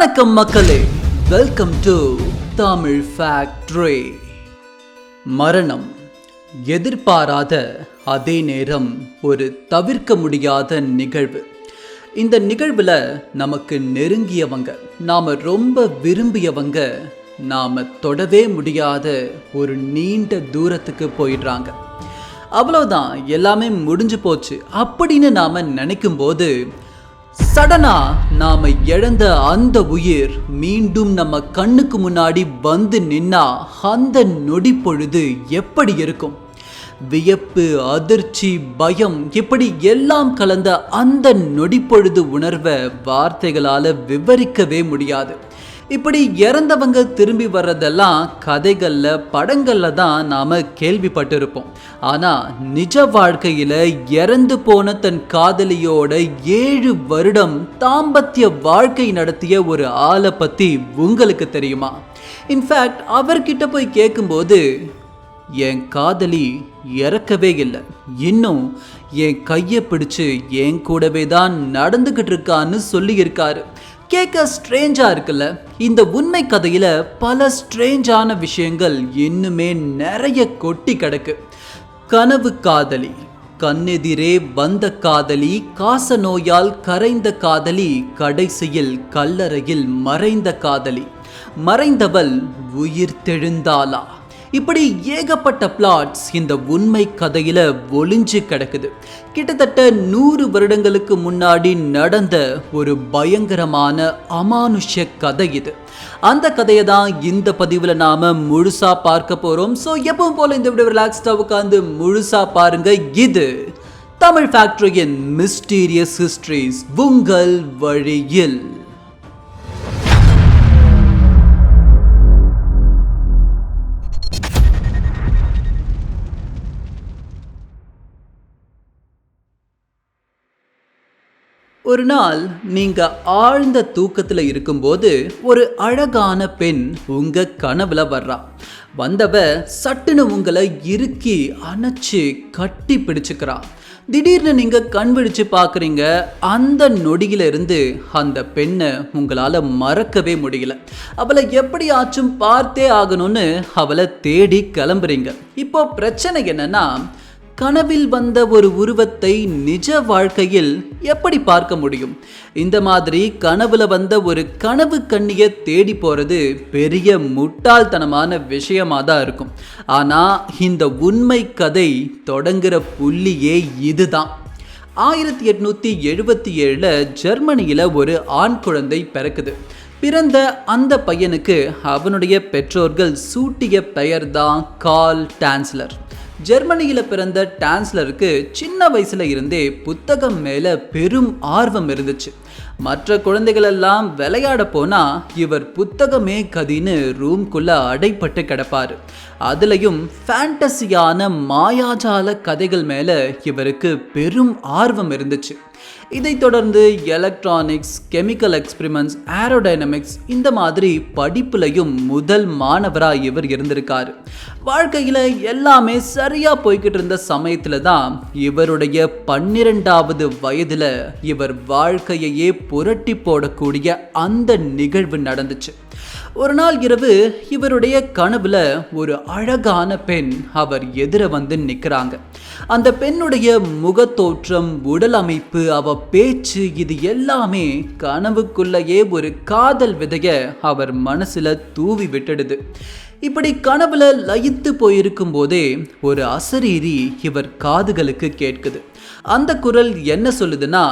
வணக்கம் மக்களே. Welcome to Tamil factory மரணம். எதிர்பாராத அதே நேரம் ஒரு தவிர்க்க முடியாத நிகழ்வு. இந்த நிகழ்வில் நமக்கு நெருங்கியவங்க நாம் ரொம்ப விரும்பியவங்க நாம் தொடவே முடியாத ஒரு நீண்ட தூரத்துக்கு போயிடுறாங்க. அவ்வளவுதான் எல்லாமே முடிஞ்சு போச்சு. அப்படின்னு நாம் நினைக்கும் போது சடனா நாம இழந்த அந்த உயிர் மீண்டும் நம்ம கண்ணுக்கு முன்னாடி வந்து நின்னா அந்த நொடி பொழுது எப்படி இருக்கும்? வியப்பு அதிர்ச்சி பயம் இப்படி எல்லாம் கலந்த அந்த நொடிப்பொழுது உணர்வை வார்த்தைகளால் விவரிக்கவே முடியாது. இப்படி இறந்தவங்க திரும்பி வர்றதெல்லாம் கதைகளில் படங்களில் தான் நாம் கேள்விப்பட்டிருப்போம். ஆனால் நிஜ வாழ்க்கையில் இறந்து போன தன் காதலியோட ஏழு வருடம் தாம்பத்திய வாழ்க்கை நடத்திய ஒரு ஆளை பற்றி உங்களுக்கு தெரியுமா? இன்ஃபேக்ட் அவர்கிட்ட போய் கேட்கும்போது என் காதலி இறக்கவே இல்லை. இன்னும் என் கையை பிடிச்சு என் கூடவே தான் நடந்துக்கிட்டு இருக்கான்னு சொல்லியிருக்காரு. கேட்க ஸ்ட்ரேஞ்சாக இருக்குல்ல? இந்த உண்மை கதையில் பல ஸ்ட்ரேஞ்சான விஷயங்கள் இன்னுமே நிறைய கொட்டி கிடக்கு. கனவு காதலி கண்ணெதிரே வந்த காதலி காச நோயால் கரைந்த காதலி கடைசியில் கல்லறையில் மறைந்த காதலி. மறைந்தவள் உயிர் தெழுந்தாளா? இப்படி ஏகப்பட்ட பிளாட்ஸ் இந்த உண்மை கதையில ஒளிஞ்சு கிடக்குது. கிட்டத்தட்ட நூறு வருடங்களுக்கு முன்னாடி நடந்த ஒரு பயங்கரமான அமானுஷ்ய கதை இது. அந்த கதையை தான் இந்த பதிவில் நாம முழுசா பார்க்க போறோம். ஸோ எப்பவும் போல இந்த வீடியோ ரிலாக்ஸ்டா உட்காந்து முழுசா பாருங்க. இது தமிழ் ஃபேக்டரியின் மிஸ்டீரியஸ் ஹிஸ்டரிஸ் உங்கள் வழியில். ஒரு நாள் நீங்க ஆழ்ந்த தூக்கத்துல இருக்கும்போது ஒரு அழகான பெண் உங்க கனவுல வர்றா. வந்தவ சட்டுன்னு உங்களை இறுக்கி அணைச்சு கட்டி பிடிச்சுக்கிறா. திடீர்னு நீங்க கண் விழிச்சு பாக்குறீங்க அந்த நொடியில இருந்து அந்த பெண்ணை உங்களால மறக்கவே முடியல. அவளை எப்படியாச்சும் பார்த்தே ஆகணும்னு அவளை தேடி கிளம்புறீங்க. இப்போ பிரச்சனை என்னன்னா கனவில் வந்த ஒரு உருவத்தை நிஜ வாழ்க்கையில் எப்படி பார்க்க முடியும்? இந்த மாதிரி கனவுல வந்த ஒரு கனவு கண்ணிய தேடி போறது பெரிய முட்டாள்தனமான விஷயமா தான் இருக்கும். ஆனா இந்த உண்மை கதை தொடங்குற புள்ளியே இதுதான். ஆயிரத்தி எட்நூத்தி எழுபத்தி ஏழுல ஜெர்மனியில ஒரு ஆண் குழந்தை பிறக்குது. பிறந்த அந்த பையனுக்கு அவனுடைய பெற்றோர்கள் சூட்டிய பெயர் தான் கால் டான்ஸ்லர். ஜெர்மனியில் பிறந்த டான்ஸ்லருக்கு சின்ன வயசுல இருந்தே புத்தகம் மேல பெரும் ஆர்வம் இருந்துச்சு. மற்ற குழந்தைகளெல்லாம் விளையாட போனா இவர் புத்தகமே கதின்னு ரூம்குள்ள அடைப்பட்டு கிடப்பாரு. அதுலயும் ஃபேண்டசியான மாயாஜால கதைகள் மேல இவருக்கு பெரும் ஆர்வம் இருந்துச்சு. இதைத் தொடர்ந்து எலக்ட்ரானிக்ஸ் கெமிக்கல் எக்ஸ்பிரிமெண்ட்ஸ் ஏரோடைனமிக்ஸ் இந்த மாதிரி படிப்புலையும் முதல் மாணவராக இவர் இருந்திருக்காரு. வாழ்க்கையில் எல்லாமே சரியாக போய்கிட்டு இருந்த சமயத்தில் தான் இவருடைய பன்னிரெண்டாவது வயதில் இவர் வாழ்க்கையையே புரட்டி போடக்கூடிய அந்த நிகழ்வு நடந்துச்சு. ஒரு நாள் இரவு இவருடைய கனவுல ஒரு அழகான பெண் அவர் எதிர வந்து நிற்கிறாங்க அந்த பெண்ணுடைய முகத்தோற்றம் உடல் அமைப்பு அவ பேச்சு இது எல்லாமே கனவுக்குள்ளேயே ஒரு காதல் விதைய அவர் மனசுல தூவி விட்டுடுது. இப்படி கனவுல லயித்து போயிருக்கும் போதே ஒரு அசரீரி இவர் காதுகளுக்கு கேட்குது. அந்த குரல் என்ன சொல்லுதுன்னா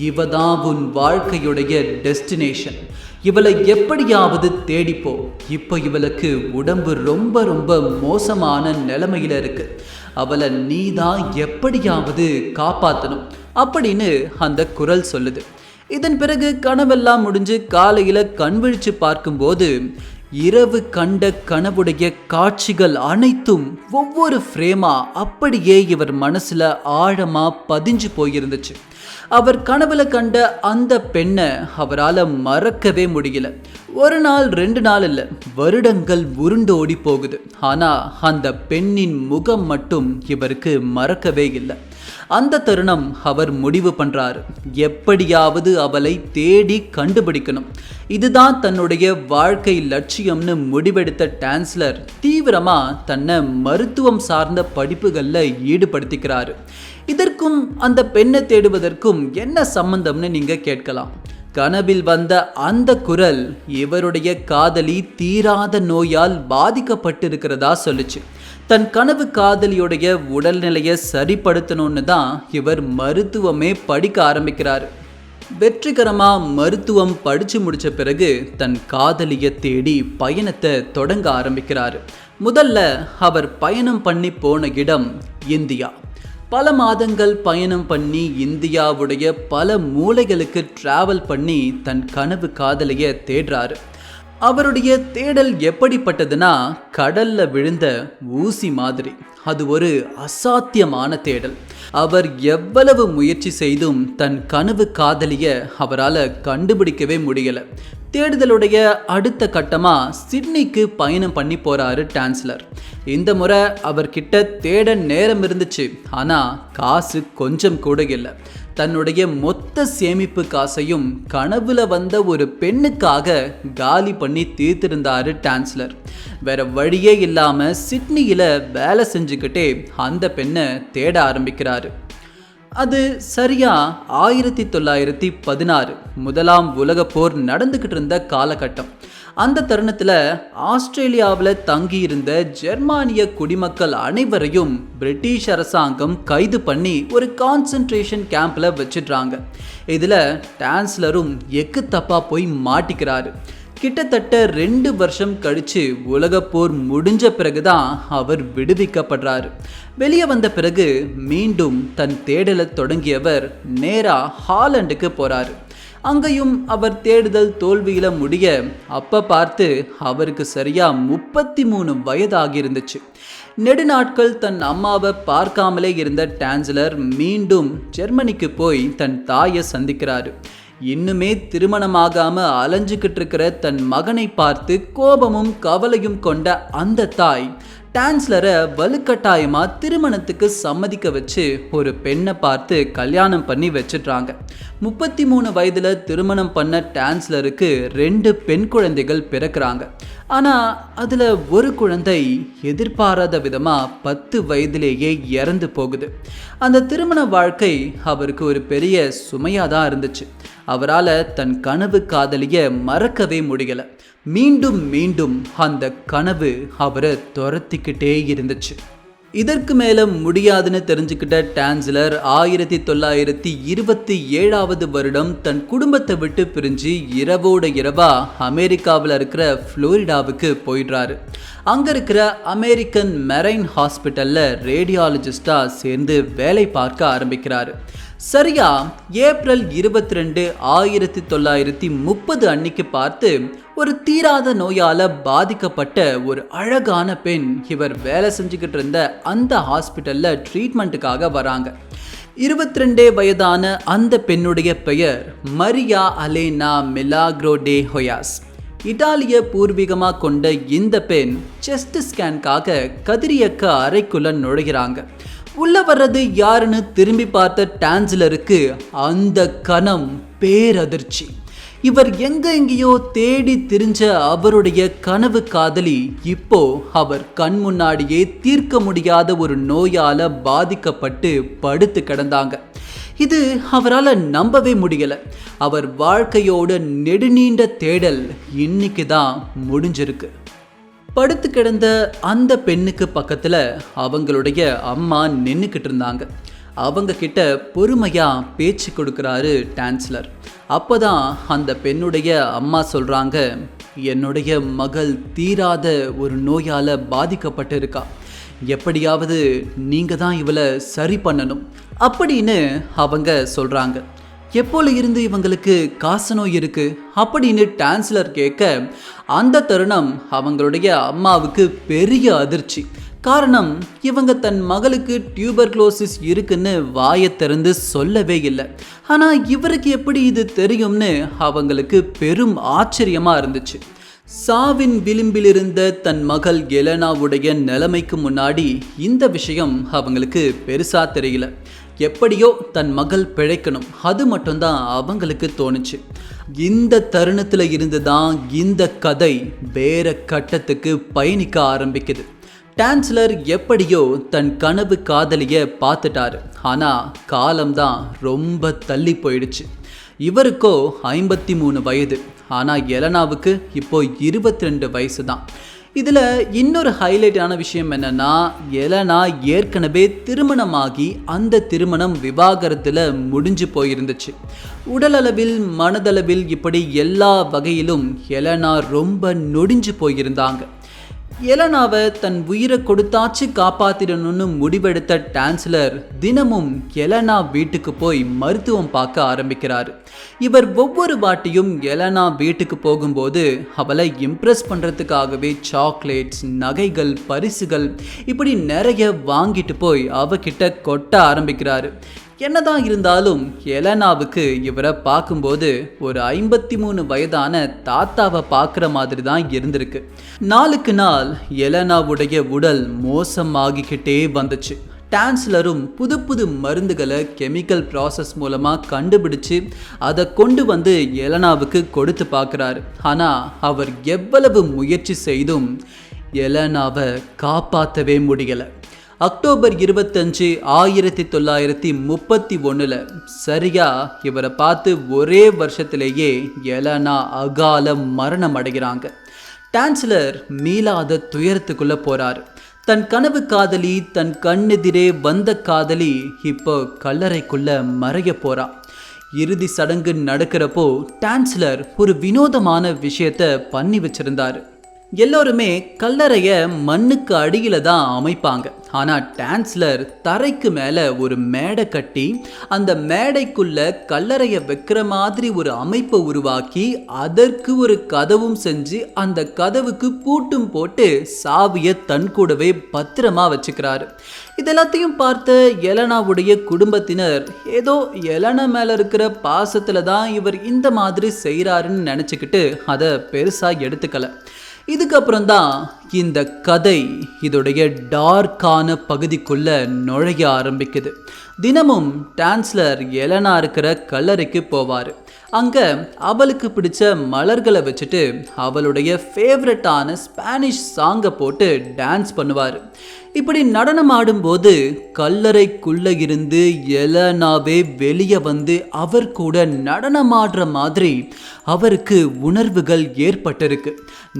இவதான் உன் வாழ்க்கையுடைய டெஸ்டினேஷன் இவளை எப்படியாவது தேடிப்போ. இப்போ இவளுக்கு உடம்பு ரொம்ப ரொம்ப மோசமான நிலைமையில் இருக்கு. அவளை நீ தான் எப்படியாவது காப்பாற்றணும் அப்படின்னு அந்த குரல் சொல்லுது. இதன் பிறகு கனவெல்லாம் முடிஞ்சு காலையில் கண் விழிச்சு பார்க்கும்போது இரவு கண்ட கனவுடைய காட்சிகள் அனைத்தும் ஒவ்வொரு ஃப்ரேமா அப்படியே இவர் மனசுல ஆழமா பதிஞ்சு போயிருந்துச்சு. அவர் கனவுல கண்ட அந்த பெண்ணை அவரால் மறக்கவே முடியல. ஒரு நாள் ரெண்டு நாள் இல்லை வருடங்கள் உருண்டோடி போகுது. ஆனால் அந்த பெண்ணின் முகம் மட்டும் இவருக்கு மறக்கவே இல்லை. அந்த தருணம் அவர் முடிவு பண்றாரு. எப்படியாவது அவளை தேடி கண்டுபிடிக்கணும். இதுதான் தன்னுடைய வாழ்க்கை லட்சியம்னு முடிவெடுத்த டான்ஸ்லர் தீவிரமா தன்னை மருத்துவம் சார்ந்த படிப்புகளில் ஈடுபடுத்திக்கிறார். இதற்கும் அந்த பெண்ணை தேடுவதற்கும் என்ன சம்பந்தம்னு நீங்க கேட்கலாம். கனவில் வந்த அந்த குரல் இவருடைய காதலி தீராத நோயால் பாதிக்கப்பட்டிருக்கிறதா சொல்லுச்சு. தன் கனவு காதலியுடைய உடல்நிலையை சரிப்படுத்தணும்னு தான் இவர் மருத்துவமே படிக்க ஆரம்பிக்கிறார். வெற்றிகரமாக மருத்துவம் படித்து முடித்த பிறகு தன் காதலியை தேடி பயணத்தை தொடங்க ஆரம்பிக்கிறார். முதல்ல அவர் பயணம் பண்ணி போன இடம் இந்தியா. பல மாதங்கள் பயணம் பண்ணி இந்தியாவுடைய பல மூலைகளுக்கு ட்ராவல் பண்ணி தன் கனவு காதலியை தேடுறாரு. அவருடைய தேடல் எப்படிப்பட்டதுன்னா கடல்ல விழுந்த ஊசி மாதிரி. அது ஒரு அசாத்தியமான தேடல். அவர் எவ்வளவு முயற்சி செய்தும் தன் கனவு காதலிய அவரால் கண்டுபிடிக்கவே முடியல. தேடுதலுடைய அடுத்த கட்டமாக சிட்னிக்கு பயணம் பண்ணி போகிறாரு டான்ஸ்லர். இந்த முறை அவர்கிட்ட தேட நேரம் இருந்துச்சு. ஆனால் காசு கொஞ்சம் கூட இல்லை. தன்னுடைய மொத்த சேமிப்பு காசையும் கனவுல வந்த ஒரு பெண்ணுக்காக காலி பண்ணி தீர்த்திருந்தாரு டான்ஸ்லர் வேற வழியே இல்லாம சிட்னியில வேலை செஞ்சுக்கிட்டே அந்த பெண்ணை தேட ஆரம்பிக்கிறாரு. அது சரியா ஆயிரத்தி தொள்ளாயிரத்தி பதினாறு முதலாம் உலக போர் நடந்துக்கிட்டு இருந்த காலகட்டம். அந்த தருணத்தில் ஆஸ்திரேலியாவில் தங்கியிருந்த ஜெர்மானிய குடிமக்கள் அனைவரையும் பிரிட்டிஷ் அரசாங்கம் கைது பண்ணி ஒரு கான்சன்ட்ரேஷன் கேம்பில் வச்சிடுறாங்க. இதில் டான்ஸ்லரும் எக்கு தப்பாக போய் மாட்டிக்கிறாரு. கிட்டத்தட்ட ரெண்டு வருஷம் கழித்து உலகப்போர் முடிஞ்ச பிறகுதான் அவர் விடுவிக்கப்படுறாரு. வெளியே வந்த பிறகு மீண்டும் தன் தேடலை தொடங்கியவர் நேராக ஹாலண்டுக்கு போகிறாரு அங்கேயும் அவர் தேடுதல் தோல்வியில முடிய அப்போ பார்த்து அவருக்கு சரியா முப்பத்தி மூணு வயதாகி இருந்துச்சு நெடுநாட்கள் தன் அம்மாவை பார்க்காமலே இருந்த டான்சலர் மீண்டும் ஜெர்மனிக்கு போய் தன் தாயை சந்திக்கிறாரு. இன்னுமே திருமணமாகாம அலைஞ்சுக்கிட்டு இருக்கிற தன் மகனை பார்த்து கோபமும் கவலையும் கொண்ட அந்த தாய் டான்ஸ்லரை வலுக்கட்டாயமாக திருமணத்துக்கு சம்மதிக்க வச்சு ஒரு பெண்ணை பார்த்து கல்யாணம் பண்ணி வச்சிடுறாங்க. முப்பத்தி மூணு வயதில் திருமணம் பண்ண டான்ஸ்லருக்கு ரெண்டு பெண் குழந்தைகள் பிறக்கிறாங்க. ஆனால் அதில் ஒரு குழந்தை எதிர்பாராத விதமாக பத்து வயதிலேயே இறந்து போகுது. அந்த திருமண வாழ்க்கை அவருக்கு ஒரு பெரிய சுமையாக தான் இருந்துச்சு. அவரால் தன் கனவு காதலியை மறக்கவே முடியலை. மீண்டும் மீண்டும் அந்த கனவு அவரை துரத்திக்கிட்டே இருந்துச்சு. இதற்கு மேலே முடியாதுன்னு தெரிஞ்சுக்கிட்ட டான்ஸ்லர் ஆயிரத்தி தொள்ளாயிரத்தி இருபத்தி ஏழாவது வருடம் தன் குடும்பத்தை விட்டு பிரிஞ்சு இரவோட இரவா அமெரிக்காவில் இருக்கிற ஃப்ளோரிடாவுக்கு போயிடுறாரு. அங்கே இருக்கிற அமெரிக்கன் மெரைன் ஹாஸ்பிட்டலில் ரேடியாலஜிஸ்டாக சேர்ந்து வேலை பார்க்க ஆரம்பிக்கிறாரு. சரியா? ஏப்ரல் இருபத்தி ரெண்டு ஆயிரத்தி தொள்ளாயிரத்தி முப்பது அன்னைக்கு பார்த்து ஒரு தீராத நோயால் பாதிக்கப்பட்ட ஒரு அழகான பெண் இவர் வேலை செஞ்சுக்கிட்டு இருந்த அந்த ஹாஸ்பிட்டலில் ட்ரீட்மெண்ட்டுக்காக வராங்க. இருபத்தி ரெண்டே வயதான அந்த பெண்ணுடைய பெயர் மரியா அலேனா மிலாக்ரோ டே ஹொயாஸ். இட்டாலிய பூர்வீகமாக கொண்ட இந்த பெண் செஸ்ட் ஸ்கேனுக்காக கதிரியக்க அறைக்குள்ள நுழைகிறாங்க. உள்ளே வர்றது யாருன்னு திரும்பி பார்த்த டான்சிலருக்கு அந்த கணம் பேரதிர்ச்சி. இவர் எங்க எங்கேயோ தேடி திரிஞ்ச அவருடைய கனவு காதலி இப்போ அவர் கண் முன்னாடியே தீர்க்க முடியாத ஒரு நோயால பாதிக்கப்பட்டு படுத்து கிடந்தாங்க. இது அவரால் நம்பவே முடியல. அவர் வாழ்க்கையோட நெடுநீண்ட தேடல் இன்னைக்கு தான் முடிஞ்சிருக்கு. படுத்து கிடந்த அந்த பெண்ணுக்கு பக்கத்தில் அவங்களுடைய அம்மா நின்றுக்கிட்டு இருந்தாங்க. அவங்க கிட்ட பொறுமையாக பேச்சு கொடுக்குறாரு டான்ஸ்லர். அப்போதான் அந்த பெண்ணுடைய அம்மா சொல்கிறாங்க என்னுடைய மகள் தீராத ஒரு நோயால் பாதிக்கப்பட்டு இருக்கா எப்படியாவது நீங்கள் தான் இவளை சரி பண்ணணும். அப்படின்னு அவங்க சொல்கிறாங்க எப்போல இருந்து இவங்களுக்கு காசநோய் இருக்கு அப்படின்னு டான்ஸ்லர் கேட்க அந்த தருணம் அவங்களுடைய அம்மாவுக்கு பெரிய அதிர்ச்சி. காரணம் இவங்க தன் மகளுக்கு டியூபர்குலோசிஸ் இருக்குன்னு வாயை திறந்து சொல்லவே இல்லை. ஆனால் இவருக்கு எப்படி இது தெரியும்னு அவங்களுக்கு பெரும் ஆச்சரியமாக இருந்துச்சு. சாவின் விளிம்பில் இருந்த தன் மகள் எலனாவுடைய நிலைமைக்கு முன்னாடி இந்த விஷயம் அவங்களுக்கு பெருசாக தெரியல. எப்படியோ தன் மகள் பிழைக்கணும். அது மட்டும்தான் அவங்களுக்கு தோணுச்சு. இந்த தருணத்தில் இருந்து தான் இந்த கதை வேற கட்டத்துக்கு பயணிக்க ஆரம்பிக்குது. டான்ஸ்லர் எப்படியோ தன் கனவு காதலியை பார்த்துட்டாரு. ஆனால் காலம்தான் ரொம்ப தள்ளி போயிடுச்சு. இவருக்கோ ஐம்பத்தி மூணு வயது. ஆனால் எலனாவுக்கு இப்போ இருபத்தி ரெண்டு வயசு தான் இதில் இன்னொரு ஹைலைட்டான விஷயம் என்னென்னா எலனா ஏற்கனவே திருமணமாகி அந்த திருமணம் விவாகரத்தில் முடிஞ்சு போயிருந்துச்சு. உடலளவில் மனதளவில் இப்படி எல்லா வகையிலும் எலனா ரொம்ப நொடிஞ்சு போயிருந்தாங்க. எலனாவை தன் உயிரை கொடுத்தாச்சு காப்பாத்திடணும்னு முடிவெடுத்த டான்ஸ்லர் தினமும் எலனா வீட்டுக்கு போய் மருத்துவம் பார்க்க ஆரம்பிக்கிறார். இவர் ஒவ்வொரு வாட்டியும் எலனா வீட்டுக்கு போகும்போது அவளை இம்ப்ரெஸ் பண்ணுறதுக்காகவே சாக்லேட்ஸ் நகைகள் பரிசுகள் இப்படி நிறைய வாங்கிட்டு போய் அவகிட்ட கொட்ட ஆரம்பிக்கிறார். என்னதான் இருந்தாலும் எலனாவுக்கு இவரை பார்க்கும்போது ஒரு ஐம்பத்தி மூணு வயதான தாத்தாவை பார்க்குற மாதிரி தான் இருந்திருக்கு. நாளுக்கு நாள் எலனாவுடைய உடல் மோசமாகிக்கிட்டே வந்துச்சு. டான்ஸ்லரும் புது புது மருந்துகளை கெமிக்கல் ப்ராசஸ் மூலமாக கண்டுபிடிச்சு அதை கொண்டு வந்து எலனாவுக்கு கொடுத்து பார்க்குறாரு. ஆனால் அவர் எவ்வளவு முயற்சி செய்தும் எலனாவை காப்பாற்றவே முடியலை. அக்டோபர் இருபத்தஞ்சு ஆயிரத்தி தொள்ளாயிரத்தி முப்பத்தி ஒன்றில் சரியா இவரை பார்த்து ஒரே வருஷத்திலேயே எலனா அகால மரணம் அடைகிறாங்க. டான்ஸ்லர் மீளாத துயரத்துக்குள்ளே போகிறார் தன் கனவு காதலி தன் கண்ணெதிரே வந்த காதலி இப்போ கல்லறைக்குள்ள மறைய போறா. இறுதி சடங்கு நடக்கிறப்போ டான்ஸ்லர் ஒரு வினோதமான விஷயத்த பண்ணி வச்சிருந்தாரு. எல்லோருமே கல்லறையை மண்ணுக்கு அடியில் தான் அமைப்பாங்க. ஆனால் டான்ஸ்லர் தரைக்கு மேலே ஒரு மேடை கட்டி அந்த மேடைக்குள்ள கல்லறையை வைக்கிற மாதிரி ஒரு அமைப்பை உருவாக்கி அதற்கு ஒரு கதவும் செஞ்சு அந்த கதவுக்கு பூட்டும் போட்டு சாவியை தன் கூடவே பத்திரமா வச்சுக்கிறாரு. இதெல்லாத்தையும் பார்த்த எலனாவுடைய குடும்பத்தினர் ஏதோ எலனா மேலே இருக்கிற பாசத்தில் தான் இவர் இந்த மாதிரி செய்கிறாருன்னு நினச்சிக்கிட்டு அதை பெருசாக எடுத்துக்கலை. இதுக்கப்புறம் தான் இந்த கதை இதோடைய டார்க்கான பகுதிக்குள்ளே நுழைய ஆரம்பிக்குது. தினமும் டான்ஸ்லர் எலனா இருக்கிற கல்லறைக்கு போவார். அங்கே அவளுக்கு பிடிச்ச மலர்களை வச்சுட்டு அவளுடைய ஃபேவரட்டான ஸ்பானிஷ் சாங்கை போட்டு டான்ஸ் பண்ணுவார். இப்படி நடனம் ஆடும்போது கல்லறைக்குள்ளே இருந்து எலனாவே வெளியே வந்து அவர் கூட நடனமாடுற மாதிரி அவருக்கு உணர்வுகள் ஏற்பட்டிருக்கு.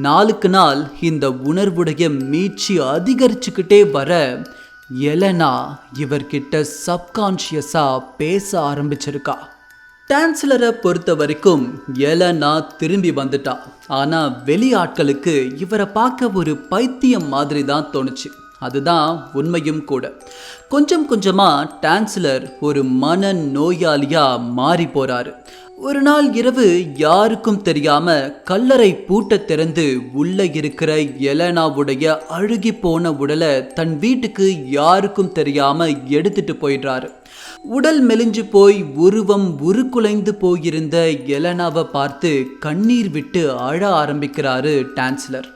நாளுக்கு நாள் இந்த உணர்வுடைய மீட்சி அதிகரிச்சுக்கிட்டே வர எலனா இவர்கிட்ட சப்கான்ஷியஸாக பேச ஆரம்பிச்சிருக்கா. டான்ஸ்லரை பொறுத்த வரைக்கும் எலனா திரும்பி வந்துட்டா. ஆனால் வெளியாட்களுக்கு இவரை பார்க்க ஒரு பைத்தியம் மாதிரி தான் தோணுச்சு. அதுதான் உண்மையும் கூட. கொஞ்சம் கொஞ்சமாக டான்ஸ்லர் ஒரு மன நோயாளியாக மாறி போகிறாரு ஒரு நாள் இரவு யாருக்கும் தெரியாம கல்லறை பூட்ட திறந்து உள்ள இருக்கிற எலனாவுடைய அழுகி போன உடலை தன் வீட்டுக்கு யாருக்கும் தெரியாம எடுத்துட்டு போயிடுறாரு. உடல் மெலிஞ்சு போய் உருவம் உருக்குலைந்து போயிருந்த எலனாவை பார்த்து கண்ணீர் விட்டு அழ ஆரம்பிக்கிறாரு டான்ஸ்லர்.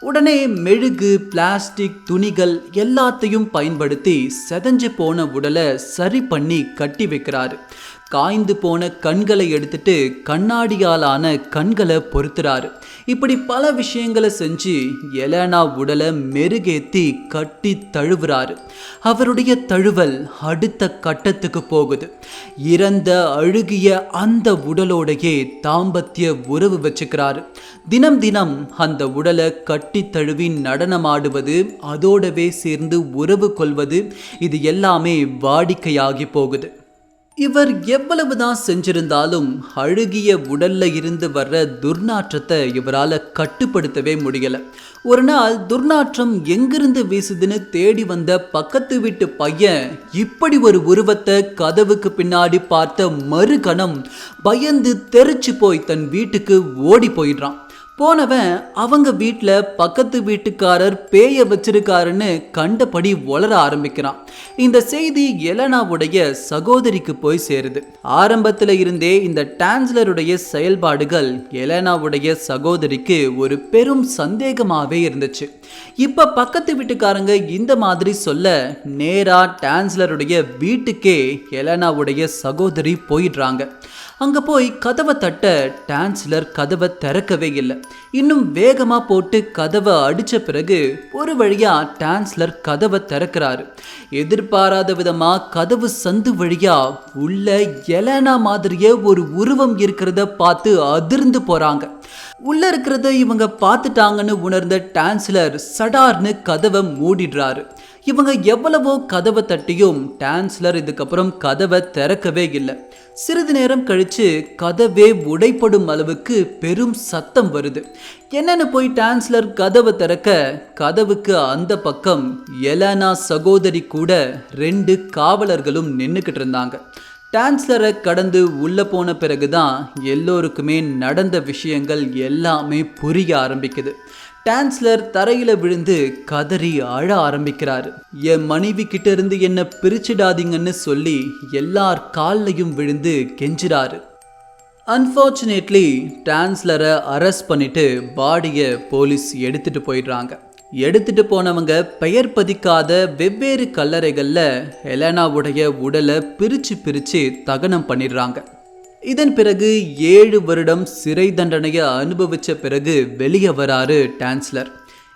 உடனே மெழுகு பிளாஸ்டிக் துணிகள் எல்லாத்தையும் பயன்படுத்தி செதஞ்சு போன உடலை சரி பண்ணி கட்டி வைக்கிறாரு. காய்ந்து போன கண்களை எடுத்துட்டு கண்ணாடியாலான கண்களை பொருத்துறாரு இப்படி பல விஷயங்களை செஞ்சு எலனா உடலை மெருகேத்தி கட்டி தழுவுறாரு. அவருடைய தழுவல் அடுத்த கட்டத்துக்கு போகுது. இறந்த அழுகிய அந்த உடலோடையே தாம்பத்திய உறவு வச்சுக்கிறாரு. தினம் தினம் அந்த உடலை கட்டி தழுவி நடனமாடுவது அதோடவே சேர்ந்து உறவு கொள்வது இது எல்லாமே வாடிக்கையாகி போகுது. இவர் எவ்வளவுதான் செஞ்சிருந்தாலும் அழுகிய உடல்ல இருந்து வர்ற துர்நாற்றத்தை இவரால் கட்டுப்படுத்தவே முடியல. ஒரு நாள் துர்நாற்றம் எங்கிருந்து வீசுதுன்னு தேடி வந்த பக்கத்து வீட்டு பையன் இப்படி ஒரு உருவத்தை கதவுக்கு பின்னாடி பார்த்த மறுகணம் பயந்து தெரிச்சு போய் தன் வீட்டுக்கு ஓடி போயிடுறான். போனவன் அவங்க வீட்டில் பக்கத்து வீட்டுக்காரர் பேய வச்சிருக்காருன்னு கண்டபடி வளர ஆரம்பிக்கிறான். இந்த செய்தி எலனாவுடைய சகோதரிக்கு போய் சேருது. ஆரம்பத்தில் இருந்தே இந்த டான்ஸ்லருடைய செயல்பாடுகள் எலனாவுடைய சகோதரிக்கு ஒரு பெரும் சந்தேகமாகவே இருந்துச்சு. இப்போ பக்கத்து வீட்டுக்காரங்க இந்த மாதிரி சொல்ல நேராக டான்ஸ்லருடைய வீட்டுக்கே எலனாவுடைய சகோதரி போயிடுறாங்க. அங்கே போய் கதவை தட்ட டான்ஸ்லர் கதவை திறக்கவே இல்லை. இன்னும் வேகமாக போட்டு கதவை அடித்த பிறகு ஒரு வழியாக டான்ஸ்லர் கதவை திறக்கிறாரு. எதிர்பாராத விதமாக கதவு சந்து வழியாக உள்ள எலனா மாதிரியே ஒரு உருவம் இருக்கிறத பார்த்து அதிர்ந்து போகிறாங்க உள்ள இருக்கிறத இவங்க பார்த்துட்டாங்கன்னு உணர்ந்த டான்ஸ்லர் சடார்னு கதவை மூடிடுறாரு. இவங்க எவ்வளவோ கதவை தட்டியும் டான்ஸ்லர் இதுக்கப்புறம் கதவை திறக்கவே இல்லை. சிறிது நேரம் கழித்து கதவே உடைப்படும் அளவுக்கு பெரும் சத்தம் வருது. என்னன்னு போய் டான்ஸ்லர் கதவை திறக்க கதவுக்கு அந்த பக்கம் எலனா சகோதரி கூட ரெண்டு காவலர்களும் நின்றுக்கிட்டு இருந்தாங்க. டான்ஸ்லரை கடந்து உள்ளே போன பிறகு தான் எல்லோருக்குமே நடந்த விஷயங்கள் எல்லாமே புரிய ஆரம்பிக்குது. டான்ஸ்லர் தரையில் விழுந்து கதறி அழ ஆரம்பிக்கிறார். என் மனைவி கிட்ட இருந்து என்ன பிரிச்சிடாதீங்கன்னு சொல்லி எல்லார் கால்லையும் விழுந்து கெஞ்சிறாரு. அன்ஃபார்ச்சுனேட்லி டான்ஸ்லரை அரெஸ்ட் பண்ணிட்டு பாடியை போலீஸ் எடுத்துட்டு போயிடுறாங்க. எடுத்துட்டு போனவங்க பெயர் பதிக்காத வெவ்வேறு கல்லறைகளில் எலனாவுடைய உடலை பிரித்து பிரித்து தகனம் பண்ணிடுறாங்க. இதன் பிறகு ஏழு வருடம் சிறை தண்டனையை அனுபவித்த பிறகு வெளியே வராரு டான்ஸ்லர்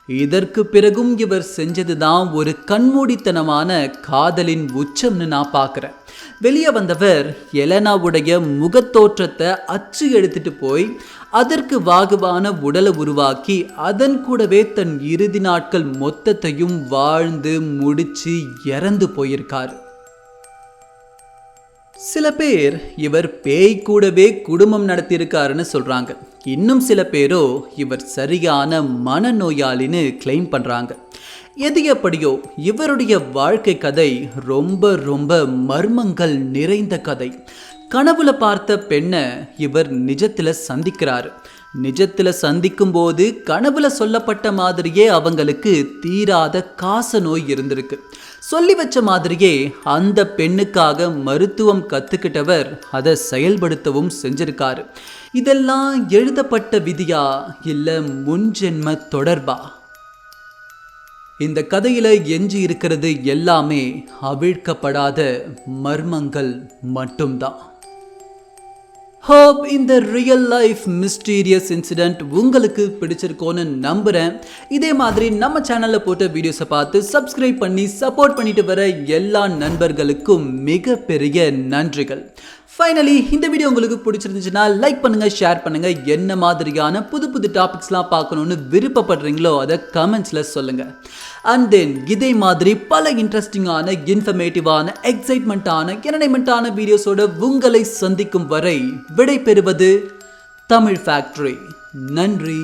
இதற்கு பிறகும் இவர் செஞ்சது தான் ஒரு கண்மூடித்தனமான காதலின் உச்சம்னு நான் பார்க்குறேன். வெளியே வந்தவர் எலனாவுடைய முகத்தோற்றத்தை அச்சு எடுத்துட்டு போய் அதற்கு வாகுவான உடலை உருவாக்கி அதன் கூடவே தன் இறுதி நாட்கள் மொத்தத்தையும் வாழ்ந்து முடிச்சு இறந்து போயிருக்காரு. சில பேர் இவர் பேய் கூடவே குடும்பம் நடத்தியிருக்காருன்னு சொல்கிறாங்க இன்னும் சில பேரோ இவர் சரியான மனநோயாளின்னு கிளைம் பண்ணுறாங்க எது எப்படியோ இவருடைய வாழ்க்கை கதை ரொம்ப ரொம்ப மர்மங்கள் நிறைந்த கதை. கனவுல பார்த்த பெண்ணை இவர் நிஜத்தில் சந்திக்கிறாரு. நிஜத்தில் சந்திக்கும் போது கனவுல சொல்லப்பட்ட மாதிரியே அவங்களுக்கு தீராத காச நோய் இருந்திருக்கு. சொல்லி வச்ச மாதிரியே அந்த பெண்ணுக்காக மருத்துவம் கத்துக்கிட்டவர் அதை செயல்படுத்தவும் செஞ்சிருக்காரு. இதெல்லாம் எழுதப்பட்ட விதியா இல்லை முன்ஜென்ம தொடர்பா? இந்த கதையில் எஞ்சி இருக்கிறது எல்லாமே அவிழ்க்கப்படாத மர்மங்கள் மட்டும்தான். ஹோப் இந்த ரியல் லைஃப் மிஸ்டீரியஸ் இன்சிடெண்ட் உங்களுக்கு பிடிச்சிருக்கோன்னு நம்புகிறேன் இதே மாதிரி நம்ம சேனலில் போட்ட வீடியோஸை பார்த்து சப்ஸ்கிரைப் பண்ணி சப்போர்ட் பண்ணிட்டு வர எல்லா நண்பர்களுக்கும் மிகப்பெரிய நன்றிகள். ஃபைனலி இந்த வீடியோ உங்களுக்கு பிடிச்சிருந்துச்சுன்னா லைக் பண்ணுங்கள் ஷேர் பண்ணுங்கள் என்ன மாதிரியான புது புது டாபிக்ஸ்லாம் பார்க்கணுன்னு விருப்பப்படுறீங்களோ அதை கமெண்ட்ஸில் சொல்லுங்கள் அண்ட் தென் இதே மாதிரி பல இன்ட்ரெஸ்டிங்கான இன்ஃபர்மேட்டிவான எக்ஸைட்மெண்ட்டான என்டர்டைன்மெண்ட்டான வீடியோஸோட உங்களை சந்திக்கும் வரை விடை பெறுவது தமிழ் ஃபேக்ட்ரி நன்றி.